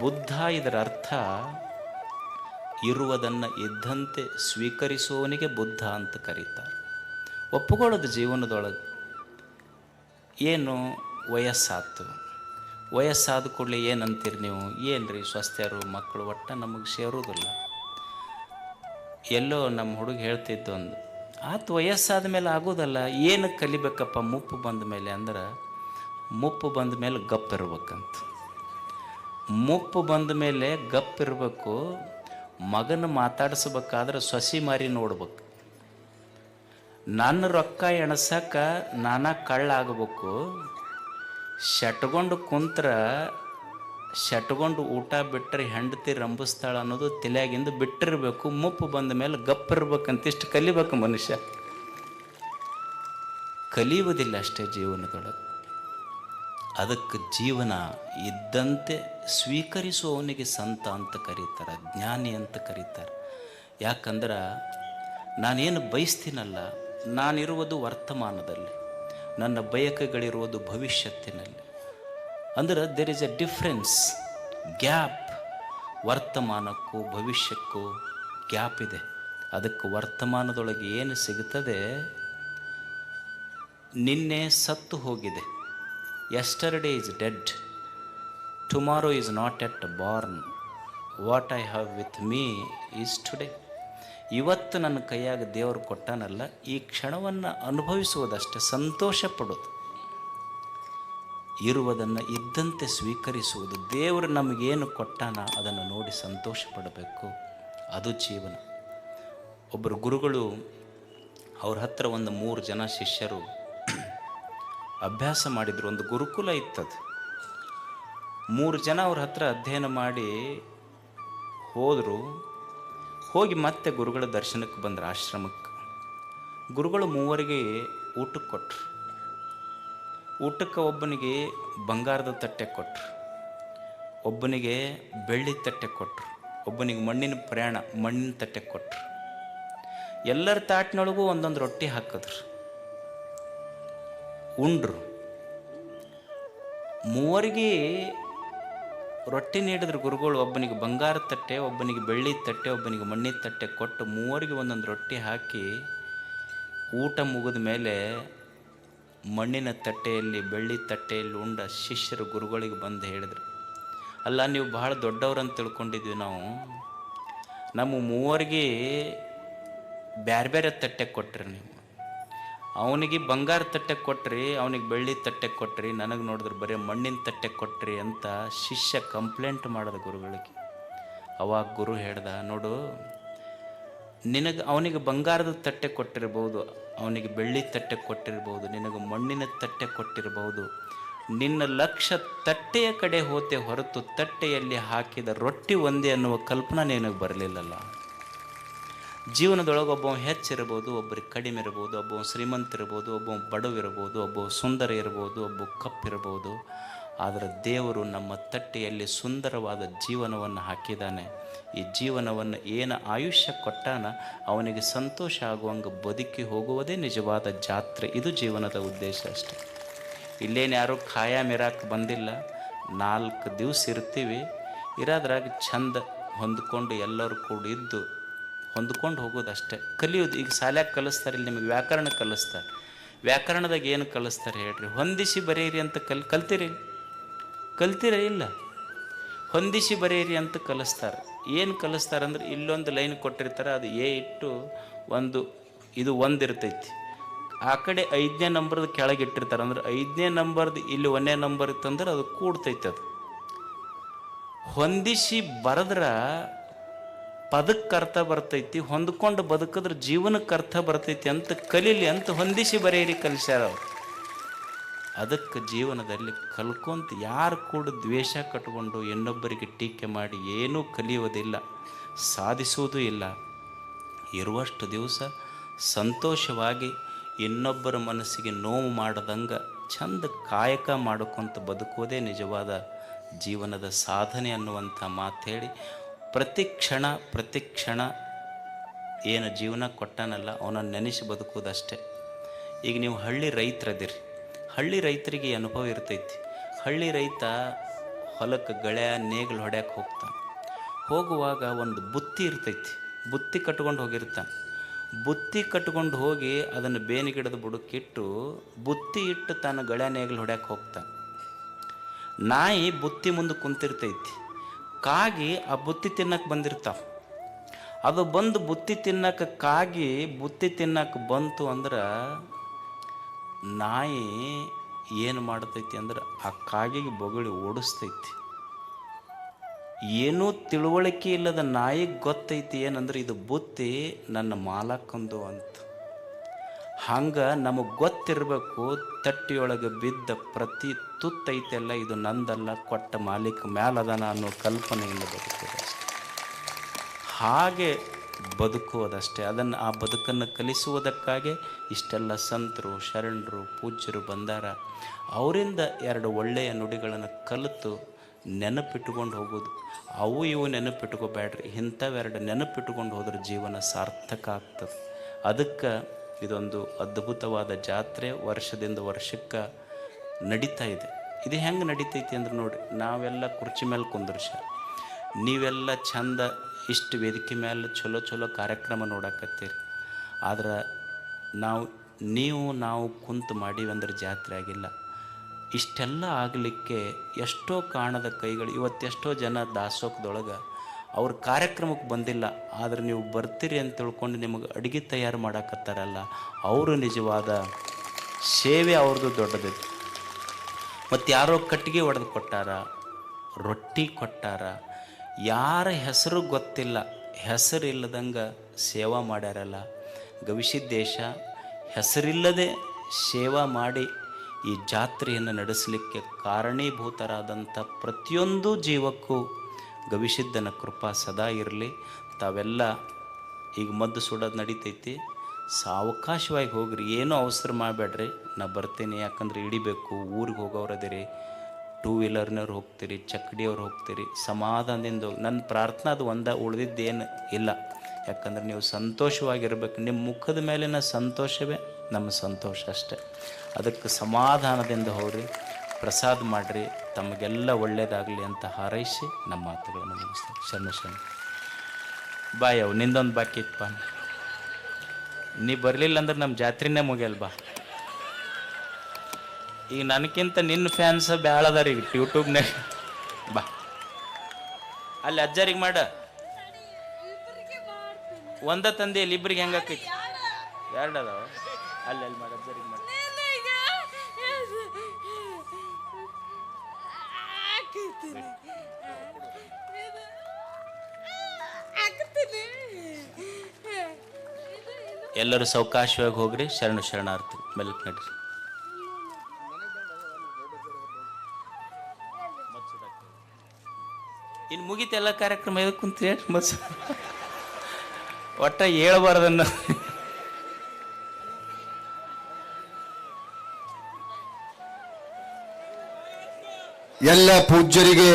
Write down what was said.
ಬುದ್ಧ ಇದರ ಅರ್ಥ ಇರುವುದನ್ನು ಇದ್ದಂತೆ ಸ್ವೀಕರಿಸುವವನಿಗೆ ಬುದ್ಧ ಅಂತ ಕರೀತಾರೆ. ಒಪ್ಪಿಕೊಳ್ಳೋದು ಜೀವನದೊಳಗೆ. ಏನು ವಯಸ್ಸಾತು? ವಯಸ್ಸಾದ ಕೂಡಲೇ ಏನಂತೀರಿ ನೀವು? ಏನು ರೀ ಸ್ವಸ್ಥರು, ಮಕ್ಕಳು ಒಟ್ಟು ನಮಗೆ ಸೇರೋದಿಲ್ಲ ಎಲ್ಲೋ ನಮ್ಮ ಹುಡುಗ ಹೇಳ್ತಿದ್ದು ಒಂದು, ಆತು ವಯಸ್ಸಾದ ಮೇಲೆ ಆಗೋದಲ್ಲ ಏನು ಕಲಿಬೇಕಪ್ಪ ಮುಪ್ಪು ಬಂದ ಮೇಲೆ ಅಂದ್ರೆ ಮುಪ್ಪು ಬಂದ ಮೇಲೆ ಗಪ್ ಇರ್ಬೇಕಂತ ಮುಪ್ಪು ಬಂದ ಮೇಲೆ ಗಪ್ಪಿರಬೇಕು ಮಗನ ಮಾತಾಡಿಸ್ಬೇಕಾದ್ರೆ ಸೊಸಿ ಮಾರಿ ನೋಡ್ಬೇಕು. ನನ್ನ ರೊಕ್ಕ ಎಣಸಕ್ಕ ನಾನಾ ಕಳ್ಳ ಆಗಬೇಕು. ಶಟ್ಕೊಂಡು ಕುಂತ್ರ ಶಟ್ಕೊಂಡು ಊಟ ಬಿಟ್ಟರೆ ಹೆಂಡತಿ ರಂಬಿಸ್ತಾಳ ಅನ್ನೋದು ತಲೆಯಾಗಿಂದ ಬಿಟ್ಟಿರಬೇಕು, ಮುಪ್ಪು ಬಂದ ಮೇಲೆ ಗಪ್ಪಿರ್ಬೇಕಂತ ಇಷ್ಟು ಕಲಿಬೇಕು ಮನುಷ್ಯ. ಕಲಿಯುವುದಿಲ್ಲ ಅಷ್ಟೇ ಜೀವನದೊಳಗೆ. ಅದಕ್ಕೆ ಜೀವನ ಇದ್ದಂತೆ ಸ್ವೀಕರಿಸುವವನಿಗೆ ಸಂತ ಅಂತ ಕರೀತಾರೆ, ಜ್ಞಾನಿ ಅಂತ ಕರೀತಾರೆ. ಯಾಕಂದ್ರೆ ನಾನೇನು ಬಯಸ್ತೀನಲ್ಲ, ನಾನಿರುವುದು ವರ್ತಮಾನದಲ್ಲಿ, ನನ್ನ ಬಯಕೆಗಳಿರುವುದು ಭವಿಷ್ಯತ್ತಿನಲ್ಲಿ. ಅಂದ್ರೆ there is a difference gap ವರ್ತಮಾನಕ್ಕೂ ಭವಿಷ್ಯಕ್ಕೂ ಗ್ಯಾಪ್ ಇದೆ. ಅದಕ್ಕೆ ವರ್ತಮಾನದೊಳಗೆ ಏನು ಸಿಗುತ್ತದೆ? ನಿನ್ನೆ ಸತ್ತು ಹೋಗಿದೆ. Yesterday is dead tomorrow is not yet born what I have with me is today ಇವತ್ತು ನನ್ನ ಕೈಯಾಗ ದೇವರು ಕೊಟ್ಟನಲ್ಲ, ಈ ಕ್ಷಣವನ್ನು ಅನುಭವಿಸುವುದಷ್ಟೇ ಸಂತೋಷ ಪಡೋದು ಇರುವುದನ್ನು ಇದ್ದಂತೆ ಸ್ವೀಕರಿಸುವುದು. ದೇವರು ನಮಗೇನು ಕೊಟ್ಟಾನ ಅದನ್ನು ನೋಡಿ ಸಂತೋಷ ಪಡಬೇಕು ಅದು ಜೀವನ. ಒಬ್ಬರು ಗುರುಗಳು ಅವ್ರ ಹತ್ರ ಒಂದು ಮೂರು ಜನ ಶಿಷ್ಯರು ಅಭ್ಯಾಸ ಮಾಡಿದರು, ಒಂದು ಗುರುಕುಲ ಇತ್ತದು. ಮೂರು ಜನ ಅವ್ರ ಹತ್ರ ಅಧ್ಯಯನ ಮಾಡಿ ಹೋದರು. ಹೋಗಿ ಮತ್ತೆ ಗುರುಗಳ ದರ್ಶನಕ್ಕೆ ಬಂದರು, ಆಶ್ರಮಕ್ಕೆ. ಗುರುಗಳು ಮೂವರಿಗೆ ಊಟಕ್ಕೆ ಕೊಟ್ರು. ಊಟಕ್ಕೆ ಒಬ್ಬನಿಗೆ ಬಂಗಾರದ ತಟ್ಟೆ ಕೊಟ್ಟರು ಒಬ್ಬನಿಗೆ ಬೆಳ್ಳಿ ತಟ್ಟೆ ಕೊಟ್ಟರು ಒಬ್ಬನಿಗೆ ಮಣ್ಣಿನ ಪ್ರಯಾಣ, ಮಣ್ಣಿನ ತಟ್ಟೆ ಕೊಟ್ಟರು ಎಲ್ಲರ ತಾಟಿನೊಳಗೂ ಒಂದೊಂದು ರೊಟ್ಟಿ ಹಾಕಿದ್ರು. ಉಂಡ್ರು. ಮೂವರಿಗೆ ರೊಟ್ಟಿ ನೀಡಿದ್ರು ಗುರುಗಳು, ಒಬ್ಬನಿಗೆ ಬಂಗಾರ ತಟ್ಟೆ, ಒಬ್ಬನಿಗೆ ಬೆಳ್ಳಿ ತಟ್ಟೆ, ಒಬ್ಬನಿಗೆ ಮಣ್ಣಿನ ತಟ್ಟೆ ಕೊಟ್ಟು ಮೂವರಿಗೆ ಒಂದೊಂದು ರೊಟ್ಟಿ ಹಾಕಿ ಊಟ ಮುಗಿದ ಮೇಲೆ ಮಣ್ಣಿನ ತಟ್ಟೆಯಲ್ಲಿ, ಬೆಳ್ಳಿ ತಟ್ಟೆಯಲ್ಲಿ ಉಂಡ ಶಿಷ್ಯರು ಗುರುಗಳಿಗೆ ಬಂದು ಹೇಳಿದ್ರು, ಅಲ್ಲ, ನೀವು ಬಹಳ ದೊಡ್ಡವ್ರಂತ ತಿಳ್ಕೊಂಡಿದ್ವಿ ನಾವು. ನಮ್ಮ ಮೂವರಿಗೆ ಬೇರೆ ಬೇರೆ ತಟ್ಟೆ ಕೊಟ್ರಿ ನೀವು. ಅವನಿಗೆ ಬಂಗಾರ ತಟ್ಟೆ ಕೊಟ್ರಿ, ಅವನಿಗೆ ಬೆಳ್ಳಿ ತಟ್ಟೆ ಕೊಟ್ರಿ, ನನಗೆ ನೋಡಿದ್ರೆ ಬರೀ ಮಣ್ಣಿನ ತಟ್ಟೆ ಕೊಟ್ರಿ ಅಂತ ಶಿಷ್ಯ ಕಂಪ್ಲೇಂಟ್ ಮಾಡಿದ ಗುರುಗಳಿಗೆ. ಅವಾಗ ಗುರು ಹೇಳ್ದ, ನೋಡು, ನಿನಗೆ ಅವನಿಗೆ ಬಂಗಾರದ ತಟ್ಟೆ ಕೊಟ್ಟಿರ್ಬೋದು, ಅವನಿಗೆ ಬೆಳ್ಳಿ ತಟ್ಟೆ ಕೊಟ್ಟಿರ್ಬೋದು, ನಿನಗೆ ಮಣ್ಣಿನ ತಟ್ಟೆ ಕೊಟ್ಟಿರ್ಬೋದು, ನಿನ್ನ ಲಕ್ಷ ತಟ್ಟೆಯ ಕಡೆ ಹೋತೆ ಹೊರತು ತಟ್ಟೆಯಲ್ಲಿ ಹಾಕಿದ ರೊಟ್ಟಿ ಒಂದೇ ಅನ್ನುವ ಕಲ್ಪನಾ ನಿನಗೆ ಬರಲಿಲ್ಲಲ್ಲ. ಜೀವನದೊಳಗೆ ಒಬ್ಬ ಹೆಚ್ಚಿರ್ಬೋದು ಒಬ್ಬರಿಗೆ ಕಡಿಮೆ ಇರ್ಬೋದು ಒಬ್ಬ ಶ್ರೀಮಂತ ಇರ್ಬೋದು ಒಬ್ಬ ಬಡವಿರ್ಬೋದು ಒಬ್ಬ ಸುಂದರ ಇರ್ಬೋದು ಒಬ್ಬ ಕಪ್ಪಿರ್ಬೋದು ಆದರೆ ದೇವರು ನಮ್ಮ ತಟ್ಟೆಯಲ್ಲಿ ಸುಂದರವಾದ ಜೀವನವನ್ನು ಹಾಕಿದ್ದಾನೆ. ಈ ಜೀವನವನ್ನು ಏನು ಆಯುಷ್ಯ ಕೊಟ್ಟಾನ ಅವನಿಗೆ ಸಂತೋಷ ಆಗುವಂಗೆ ಬದುಕಿ ಹೋಗುವುದೇ ನಿಜವಾದ ಜಾತ್ರೆ. ಇದು ಜೀವನದ ಉದ್ದೇಶ ಅಷ್ಟೆ. ಇಲ್ಲೇನು ಯಾರೂ ಖಾಯಂ ಇರಕ್ಕೆ ಬಂದಿಲ್ಲ. ನಾಲ್ಕು ದಿವಸ ಇರ್ತೀವಿ. ಇರೋದ್ರಾಗ ಚಂದ ಹೊಂದ್ಕೊಂಡು ಎಲ್ಲರೂ ಕೂಡ ಇದ್ದು ಹೊಂದ್ಕೊಂಡು ಹೋಗೋದು ಅಷ್ಟೇ ಕಲಿಯೋದು, ಈಗ ಶಾಲ್ಯಾಗ ಕಲಿಸ್ತಾರೆ, ಇಲ್ಲಿ ನಿಮಗೆ ವ್ಯಾಕರಣ ಕಲಿಸ್ತಾರೆ. ವ್ಯಾಕರಣದಾಗ ಏನು ಕಲಿಸ್ತಾರೆ ಹೇಳ್ರಿ? ಹೊಂದಿಸಿ ಬರೆಯಿರಿ ಅಂತ ಕಲ್, ಕಲ್ತಿರಿ? ಕಲ್ತಿರ ಇಲ್ಲ? ಹೊಂದಿಸಿ ಬರೆಯಿರಿ ಅಂತ ಕಲಿಸ್ತಾರೆ. ಏನು ಕಲಿಸ್ತಾರೆ ಅಂದ್ರೆ ಇಲ್ಲೊಂದು ಲೈನ್ ಕೊಟ್ಟಿರ್ತಾರೆ, ಅದು ಎ ಇಟ್ಟು ಒಂದು, ಇದು ಒಂದು ಇರ್ತೈತಿ. ಆ ಕಡೆ ಐದನೇ ನಂಬರ್ದು ಕೆಳಗೆ ಇಟ್ಟಿರ್ತಾರೆ. ಅಂದ್ರೆ ಐದನೇ ನಂಬರ್ದು ಇಲ್ಲಿ ಒಂದೇ ನಂಬರ್ ಇತ್ತಂದ್ರೆ ಅದು ಕೂಡ್ತೈತೆ ಅದು. ಹೊಂದಿಸಿ ಬರೆದ್ರ ಪದಕ್ಕೆ ಅರ್ಥ ಬರ್ತೈತಿ, ಹೊಂದ್ಕೊಂಡು ಬದುಕಿದ್ರೆ ಜೀವನಕ್ಕೆ ಅರ್ಥ ಬರ್ತೈತಿ ಅಂತ ಕಲೀಲಿ ಅಂತ ಹೊಂದಿಸಿ ಬರೆಯಿರಿ ಕಲಿಸ್ಯಾರ ಅವ್ರು. ಅದಕ್ಕೆ ಜೀವನದಲ್ಲಿ ಕಲ್ಕೊಂತ ಯಾರು ಕೂಡ ದ್ವೇಷ ಕಟ್ಕೊಂಡು ಇನ್ನೊಬ್ಬರಿಗೆ ಟೀಕೆ ಮಾಡಿ ಏನೂ ಕಲಿಯೋದಿಲ್ಲ ಸಾಧಿಸುವುದೂ ಇಲ್ಲ. ಇರುವಷ್ಟು ದಿವಸ ಸಂತೋಷವಾಗಿ ಇನ್ನೊಬ್ಬರ ಮನಸ್ಸಿಗೆ ನೋವು ಮಾಡದಂಗೆ ಚಂದ ಕಾಯಕ ಮಾಡ್ಕೊತ ಬದುಕೋದೇ ನಿಜವಾದ ಜೀವನದ ಸಾಧನೆ ಅನ್ನುವಂಥ ಮಾತು ಹೇಳಿ ಪ್ರತಿ ಕ್ಷಣ ಪ್ರತಿ ಕ್ಷಣ ಏನು ಜೀವನ ಕೊಟ್ಟನಲ್ಲ, ಅವನನ್ನು ನೆನೆಸಿ ಬದುಕುವುದಷ್ಟೇ. ಈಗ ನೀವು ಹಳ್ಳಿ ರೈತರದಿರಿ. ಹಳ್ಳಿ ರೈತರಿಗೆ ಅನುಭವ ಇರ್ತೈತಿ. ಹಳ್ಳಿ ರೈತ ಹೊಲಕ್ಕೆ ಗಳ್ಯಾ ನೇಗಿಲು ಹೊಡ್ಯಕ್ಕೆ ಹೋಗ್ತಾನೆ. ಹೋಗುವಾಗ ಒಂದು ಬುತ್ತಿ ಇರ್ತೈತಿ. ಬುತ್ತಿ ಕಟ್ಕೊಂಡು ಹೋಗಿರ್ತಾನೆ. ಬುತ್ತಿ ಕಟ್ಕೊಂಡು ಹೋಗಿ ಅದನ್ನು ಬೇನಿ ಗಿಡದ ಬುಡಕ್ಕಿಟ್ಟು ಬುತ್ತಿ ಇಟ್ಟು ತಾನು ಗಳ್ಯಾ ನೇಗಿಲು ಹೊಡ್ಯಕ್ಕೆ ಹೋಗ್ತಾನೆ. ನಾಯಿ ಬುತ್ತಿ ಮುಂದೆ ಕುಂತಿರ್ತೈತಿ. ಕಾಗಿ ಆ ಬುತ್ತಿ ತಿನ್ನಕ್ಕೆ ಬಂದಿರ್ತಾವ. ಅದು ಬಂದು ಬುತ್ತಿ ತಿನ್ನಕ್ಕೆ ಕಾಗಿ ಬುತ್ತಿ ತಿನ್ನಕ್ಕೆ ಬಂತು ಅಂದ್ರೆ ನಾಯಿ ಏನು ಮಾಡ್ತೈತಿ ಅಂದ್ರೆ ಆ ಕಾಗಿಗೆ ಬೊಗಳಿ ಓಡಿಸ್ತೈತಿ. ಏನೂ ತಿಳುವಳಿಕೆ ಇಲ್ಲದ ನಾಯಿಗೆ ಗೊತ್ತೈತಿ ಏನಂದ್ರೆ ಇದು ಬುತ್ತಿ ನನ್ನ ಮಾಲಕ್ಕಂದು ಅಂತ. ಹಂಗೆ ನಮಗೆ ಗೊತ್ತಿರಬೇಕು, ತಟ್ಟಿಯೊಳಗೆ ಬಿದ್ದ ಪ್ರತಿ ತುತ್ತೈತೆಲ್ಲ ಇದು ನಂದಲ್ಲ, ಕೊಟ್ಟ ಮಾಲೀಕ ಮ್ಯಾಲದನ ಅನ್ನೋ ಕಲ್ಪನೆಯಿಂದ ಬದುಕೋದಷ್ಟೆ ಹಾಗೆ ಬದುಕುವುದಷ್ಟೇ, ಅದನ್ನು ಆ ಬದುಕನ್ನು ಕಲಿಸುವುದಕ್ಕಾಗಿ ಇಷ್ಟೆಲ್ಲ ಸಂತರು, ಶರಣರು, ಪೂಜ್ಯರು ಬಂದಾರ. ಅವರಿಂದ ಎರಡು ಒಳ್ಳೆಯ ನುಡಿಗಳನ್ನು ಕಲಿತು ನೆನಪಿಟ್ಟುಕೊಂಡು ಹೋಗೋದು ಅವು ಇವು ನೆನಪಿಟ್ಕೋಬೇಡ್ರಿ, ಇಂಥವೆರಡು ನೆನಪಿಟ್ಟುಕೊಂಡು ಹೋದ್ರೆ ಜೀವನ ಸಾರ್ಥಕ ಆಗ್ತದೆ. ಅದಕ್ಕೆ ಇದೊಂದು ಅದ್ಭುತವಾದ ಜಾತ್ರೆ ವರ್ಷದಿಂದ ವರ್ಷಕ್ಕೆ ನಡೀತಾ ಇದೆ. ಇದು ಹೆಂಗೆ ನಡೀತೈತಿ ಅಂದ್ರೆ ನೋಡಿ ನಾವೆಲ್ಲ ಕುರ್ಚಿ ಮೇಲೆ ಕುಂದ್ರಶ. ನೀವೆಲ್ಲ ಚಂದ ಇಷ್ಟು ವೇದಿಕೆ ಮೇಲೆ ಚಲೋ ಚಲೋ ಕಾರ್ಯಕ್ರಮ ನೋಡಕತ್ತೀರಿ. ಆದ್ರೆ ನಾವು, ನೀವು, ನಾವು ಕುಂತು ಮಾಡೀವಿ ಅಂದ್ರೆ ಜಾತ್ರೆ ಆಗಿಲ್ಲ. ಇಷ್ಟೆಲ್ಲ ಆಗಲಿಕ್ಕೆ ಎಷ್ಟೋ ಕಾಣದ ಕೈಗಳು, ಇವತ್ತೆಷ್ಟೋ ಜನ ದಾಸೋಹದೊಳಗೆ ಅವ್ರ ಕಾರ್ಯಕ್ರಮಕ್ಕೆ ಬಂದಿಲ್ಲ. ಆದರೆ ನೀವು ಬರ್ತೀರಿ ಅಂತ ತಿಳ್ಕೊಂಡು ನಿಮಗೆ ಅಡುಗೆ ತಯಾರು ಮಾಡಕತ್ತಾರಲ್ಲ, ಅವರು ನಿಜವಾದ ಸೇವೆ ಅವ್ರದ್ದು ದೊಡ್ಡದೈತಿ ಮತ್ತು ಯಾರೋ ಕಟ್ಟಿಗೆ ಒಡೆದು ಕೊಟ್ಟಾರ, ರೊಟ್ಟಿ ಕೊಟ್ಟಾರ, ಯಾರ ಹೆಸರು ಗೊತ್ತಿಲ್ಲ ಹೆಸರಿಲ್ಲದಂಗೆ ಸೇವಾ ಮಾಡ್ಯಾರಲ್ಲ. ಗವಿಸಿದ್ದೇಶ ಹೆಸರಿಲ್ಲದೆ ಸೇವಾ ಮಾಡಿ ಈ ಜಾತ್ರೆಯನ್ನು ನಡೆಸಲಿಕ್ಕೆ ಕಾರಣೀಭೂತರಾದಂಥ ಪ್ರತಿಯೊಂದು ಜೀವಕ್ಕೂ ಗವಿಸಿದ್ದನ ಕೃಪಾ ಸದಾ ಇರಲಿ. ತಾವೆಲ್ಲ ಈಗ ಮದ್ದು ಸುಡೋದು ನಡೀತೈತಿ. ಸಾವಕಾಶವಾಗಿ ಹೋಗ್ರಿ. ಏನೂ ಅವಸರ ಮಾಡಬೇಡ್ರಿ. ನಾ ಬರ್ತೀನಿ. ಯಾಕಂದ್ರೆ ಹಿಡಿಬೇಕು. ಊರಿಗೆ ಹೋಗೋರದಿರಿ ಟೂ ವೀಲರ್ನವ್ರು ಹೋಗ್ತೀರಿ. ಚಕ್ಕಡಿಯವ್ರು ಹೋಗ್ತೀರಿ. ಸಮಾಧಾನದಿಂದ ಹೋಗಿ ನನ್ನ ಪ್ರಾರ್ಥನೆ ಅದು ಒಂದ, ಉಳಿದಿದ್ದೇನು ಇಲ್ಲ. ಯಾಕಂದ್ರೆ ನೀವು ಸಂತೋಷವಾಗಿರ್ಬೇಕು. ನಿಮ್ಮ ಮುಖದ ಮೇಲಿನ ಸಂತೋಷವೇ ನಮ್ಮ ಸಂತೋಷ ಅಷ್ಟೆ. ಅದಕ್ಕೆ ಸಮಾಧಾನದಿಂದ ಹೋಗ್ರಿ. ಪ್ರಸಾದ ಮಾಡಿರಿ, ತಮಗೆಲ್ಲ ಒಳ್ಳೆಯದಾಗಲಿ ಅಂತ ಹಾರೈಸಿ ನಮ್ಮ ಮಾತುಗಳನ್ನು ಮುಗಿಸ್ತೇವೆ ಶರಣ ಶರಣ. ಬಾಯ್ ಅವು ನಿಂದೊಂದು ಬಾಕಿ ಇತ್ತಪ್ಪ ನೀ ಬರಲಿಲ್ಲ ಅಂದ್ರೆ ನಮ್ಮ ಜಾತ್ರೆನೇ ಮುಗಿಯಲ್ ಬಾ. ಈಗ ನನಗಿಂತ ನಿನ್ನ ಫ್ಯಾನ್ಸ್ ಬ್ಯಾಳದಾರ ಈಗ ಯೂಟ್ಯೂಬ್ನಾಗ. ಬಾ. ಅಲ್ಲಿ ಅಜ್ಜರಿಗೆ ಮಾಡ. ಒಂದ ತಂದೆ ಇಲ್ಲಿ ಇಬ್ರಿಗೆ ಹೆಂಗಾಕೈತಿ ಎರಡು ಅಲ್ಲಿ ಅಲ್ಲಿ ಮಾಡ, ಅಜ್ಜರಿಗೆ ಮಾಡ. ಎಲ್ಲರೂ ಸಾವಕಾಶವಾಗಿ ಹೋಗ್ರಿ, ಶರಣು ಶರಣಾರ್ಥಿ ಮೆಲ್ಕ್ ನಡ್ರಿ. ಇನ್ನು ಮುಗಿತೆಲ್ಲ ಎಲ್ಲ ಕಾರ್ಯಕ್ರಮ ಎದಕ್ಕೆ ಕುಂತ್ರಿ ಮಸ್ ಒಟ್ಟ ಹೇಳಬಾರ್ದನ್ನ. ಎಲ್ಲ ಪೂಜ್ಯರಿಗೆ